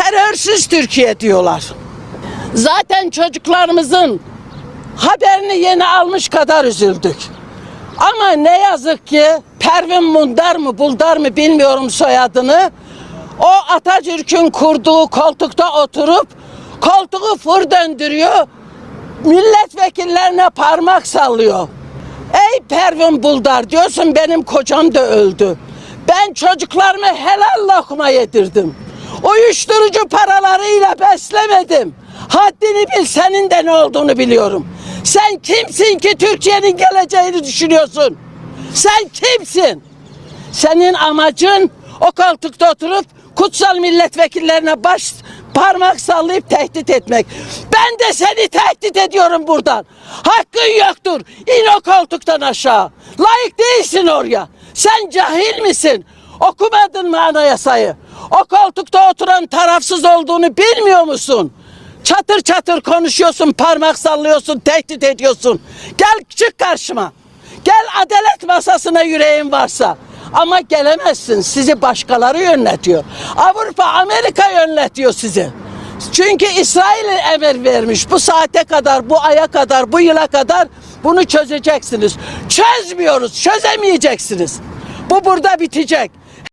terörsüz Türkiye diyorlar. Zaten çocuklarımızın haberini yeni almış kadar üzüldük. Ama ne yazık ki Pervin Mundar mı Buldar mı bilmiyorum soyadını. O Atatürk'ün kurduğu koltukta oturup koltuğu fır döndürüyor. Milletvekillerine parmak sallıyor. Ey Pervin Buldar diyorsun benim kocam da öldü. Ben çocuklarımı helal lokma yedirdim. Uyuşturucu paralarıyla beslemedim. Haddini bil senin de ne olduğunu biliyorum. Sen kimsin ki Türkiye'nin geleceğini düşünüyorsun? Sen kimsin? Senin amacın o koltukta oturup kutsal milletvekillerine baş parmak sallayıp tehdit etmek. Ben de seni tehdit ediyorum buradan. Hakkın yoktur. İn o koltuktan aşağı. Layık değilsin oraya. Sen cahil misin? Okumadın mı anayasayı? O koltukta oturan tarafsız olduğunu bilmiyor musun? Çatır çatır konuşuyorsun, parmak sallıyorsun, tehdit ediyorsun. Gel çık karşıma. Gel adalet masasına yüreğin varsa. Ama gelemezsin. Sizi başkaları yönetiyor. Avrupa, Amerika yönetiyor sizi. Çünkü İsrail emir vermiş. Bu saate kadar, bu aya kadar, bu yıla kadar bunu çözeceksiniz. Çözmüyoruz, çözemeyeceksiniz. Bu burada bitecek.